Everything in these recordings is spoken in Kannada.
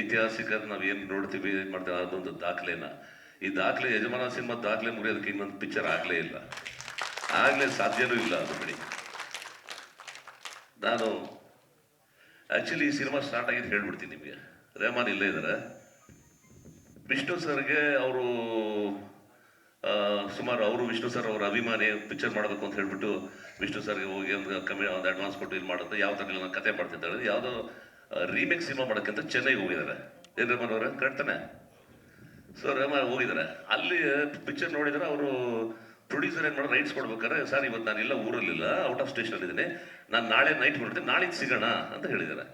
ಐತಿಹಾಸಿಕ ನಾವು ಏನು ನೋಡ್ತೀವಿ, ಏನು ಮಾಡ್ತೀವಿ ಅದೊಂದು ದಾಖಲೆನ. ಈ ದಾಖಲೆ ಯಜಮಾನ ಸಿನಿಮಾ ದಾಖಲೆ ಮುರಿಯೋದಕ್ಕೆ ಇನ್ನೊಂದು ಪಿಕ್ಚರ್ ಆಗಲೇ ಇಲ್ಲ. ಆಗಲೇ ಸಾಧ್ಯನೂ ಇಲ್ಲ ಅದು ಬಿಡಿ. ನಾನು ಆ್ಯಕ್ಚುಲಿ ಈ ಸಿನಿಮಾ ಸ್ಟಾರ್ಟ್ ಆಗಿದ್ದು ಹೇಳ್ಬಿಡ್ತೀನಿ ನಿಮಗೆ. ರೆಹಮಾನ್ ಇಲ್ಲೇ ಇದ್ದಾರೆ ವಿಷ್ಣು ಸರ್ಗೆ ಅವರು ಸುಮಾರು ಅವರು ವಿಷ್ಣು ಸರ್ ಅವರ ಅಭಿಮಾನಿ ಪಿಕ್ಚರ್ ಮಾಡಬೇಕು ಅಂತ ಹೇಳ್ಬಿಟ್ಟು ವಿಷ್ಣು ಸರ್ಗೆ ಹೋಗಿ ಒಂದು ಕಮ್ಮಿ, ಒಂದು ಅಡ್ವಾನ್ಸ್ ಕೊಟ್ಟು ಇದು ಮಾಡೋದು ಯಾವ ಥರ ನಾನು ಕತೆ ಮಾಡ್ತಿದ್ದಾರೆ ಯಾವುದೋ ರೀಮೇಕ್ ಸಿನಿಮಾ ಮಾಡೋಕ್ಕಂತ ಚೆನ್ನೈಗೆ ಹೋಗಿದ್ದಾರೆ. ಏನು ಅವರ? ಅವರೇ ಕರೆಕ್ಟಾನೆ ಸೊ ರಮ ಹೋಗಿದ್ದಾರೆ. ಅಲ್ಲಿ ಪಿಕ್ಚರ್ ನೋಡಿದ್ರೆ ಅವರು ಪ್ರೊಡ್ಯೂಸರ್ ಏನು ಮಾಡೋ ರೈಟ್ಸ್ ಕೊಡ್ಬೇಕಾದ್ರೆ, ಸರ್, ಇವತ್ತು ನಾನು ಇಲ್ಲ, ಊರಲ್ಲಿಲ್ಲ ಔಟ್ ಆಫ್ ಸ್ಟೇಷನ್ ಇದ್ದೀನಿ. ನಾನು ನಾಳೆ ನೈಟ್ ಹೊರಡ್ತೀನಿ ನಾಳೆ ಸಿಗೋಣ ಅಂತ ಹೇಳಿದ್ದಾರೆ.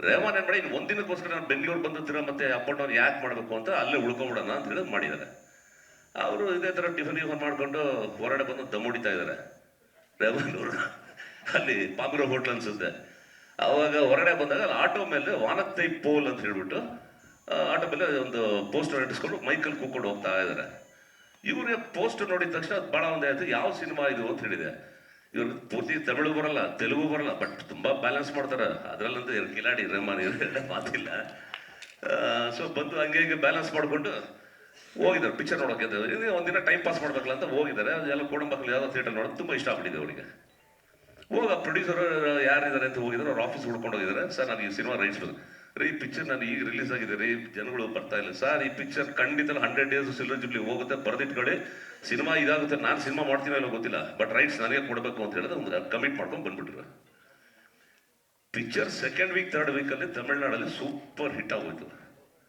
ರೆಹಮಾನ್ ಏನು ಮಾಡಿ, ಇನ್ನು ಒಂದಿನಕ್ಕೋಸ್ಕರ ನಾನು ಬೆಂಗಳೂರು ಬಂದಿರ ಮತ್ತೆ ಅಪ್ ಅಂಡ್ ಡೌನ್ ಯಾಕೆ ಮಾಡಬೇಕು ಅಂತ ಅಲ್ಲೇ ಉಳ್ಕೊಂಬಿಡೋಣ ಅಂತ ಹೇಳಿ ಮಾಡಿದ್ದಾರೆ. ಅವರು ಇದೇ ಥರ ಟಿಫನ್ ಗಿಫನ್ ಮಾಡ್ಕೊಂಡು ಹೊರಗಡೆ ಬಂದು ದಮ್ ಹೊಡಿತಾ ಇದ್ದಾರೆ. ರೆಹಮಾನ್ ಅವರು ಅಲ್ಲಿ ಪಾಮಿರೋ ಹೋಟ್ಲ್ ಅನ್ಸುತ್ತೆ. ಅವಾಗ ಹೊರಗಡೆ ಬಂದಾಗ ಆಟೋ ಮೇಲೆ ವಾನತ್ತೈ ಪೋಲ್ ಅಂತ ಹೇಳ್ಬಿಟ್ಟು ಆಟೋ ಮೇಲೆ ಒಂದು ಪೋಸ್ಟರ್ ಅಂಟಿಸ್ಕೊಂಡು ಮೈಕಲ್ ಕೂಕೊಂಡು ಹೋಗ್ತಾ ಇದ್ದಾರೆ. ಇವ್ರಿಗೆ ಪೋಸ್ಟರ್ ನೋಡಿದ ತಕ್ಷಣ ಅದು ಭಾಳ ಒಂದು ಆಯ್ತು, ಯಾವ ಸಿನಿಮಾ ಇದು ಅಂತ ಹೇಳಿದೆ. ಇವ್ರಿಗೆ ಪೂರ್ತಿ ತಮಿಳು ಬರಲ್ಲ, ತೆಲುಗು ಬರಲ್ಲ ಬಟ್ ತುಂಬಾ ಬ್ಯಾಲೆನ್ಸ್ ಮಾಡ್ತಾರೆ. ಅದರಲ್ಲಂತೂ ಇವ್ರು ಕಿಲಾಡಿ ರೆಹಮಾನ್ ಇವ್ರ ಮಾತಿಲ್ಲ. ಸೊ ಬಂದು ಹಂಗೆ ಹಿಂಗೆ ಬ್ಯಾಲೆನ್ಸ್ ಮಾಡಿಕೊಂಡು ಹೋಗಿದ್ದಾರೆ. ಪಿಕ್ಚರ್ ನೋಡೋಕೆ ಒಂದಿನ ಟೈಮ್ ಪಾಸ್ ಮಾಡ್ಬೇಕಲ್ಲ ಅಂತ ಹೋಗಿದ್ದಾರೆ. ಅದೆಲ್ಲ ಕೋಡಂಬಕ್ಕಲ್ಲಿ ಯಾವುದೋ ಥಿಯೇಟರ್ ನೋಡೋದು ತುಂಬ ಇಷ್ಟ ಅವರಿಗೆ. ಹೋಗ ಪ್ರೊಡ್ಯೂಸರ್ ಯಾರಿದ್ದಾರೆ ಅಂತ ಹೋಗಿದ್ದಾರೆ, ಅವ್ರ ಆಫೀಸ್ ಹುಡ್ಕೊಂಡು ಹೋಗಿದ್ದಾರೆ ಸರ್, ನಾನು ಈ ಸಿನಿಮಾ ರೈಟ್ಸ್ ರೀ ಪಿಕ್ಚರ್ ನಾನು ಈಗ ರಿಲೀಸ್ ಆಗಿದೆ ರೀ, ಜನಗಳು ಬರ್ತಾ ಇಲ್ಲ. ಸರ್, ಈ ಪಿಕ್ಚರ್ ಖಂಡಿತ ಹಂಡ್ರೆಡ್ ಡೇಸ್ ಸಿಲ್ವರ್ ಜುಬ್ಲಿ ಹೋಗುತ್ತೆ, ಬರೆದಿಟ್ಕೊಳ್ಳಿ. ಸಿನಿಮಾ ಇದಾಗುತ್ತೆ. ನಾನು ಸಿನಿಮಾ ಮಾಡ್ತೀನೋ ಇಲ್ಲೋ ಗೊತ್ತಿಲ್ಲ. ಬಟ್ ರೈಟ್ಸ್ ನನಗೆ ಕೊಡಬೇಕು ಅಂತ ಹೇಳಿದ್ರೆ ಒಂದು ಕಮಿಟ್ ಮಾಡ್ಕೊಂಡು ಬಂದ್ಬಿಟ್ರು ಪಿಕ್ಚರ್ ಸೆಕೆಂಡ್ ವೀಕ್ ಥರ್ಡ್ ವೀಕಲ್ಲಿ ತಮಿಳ್ನಾಡಲ್ಲಿ ಸೂಪರ್ ಹಿಟ್ ಆಗೋಯ್ತು.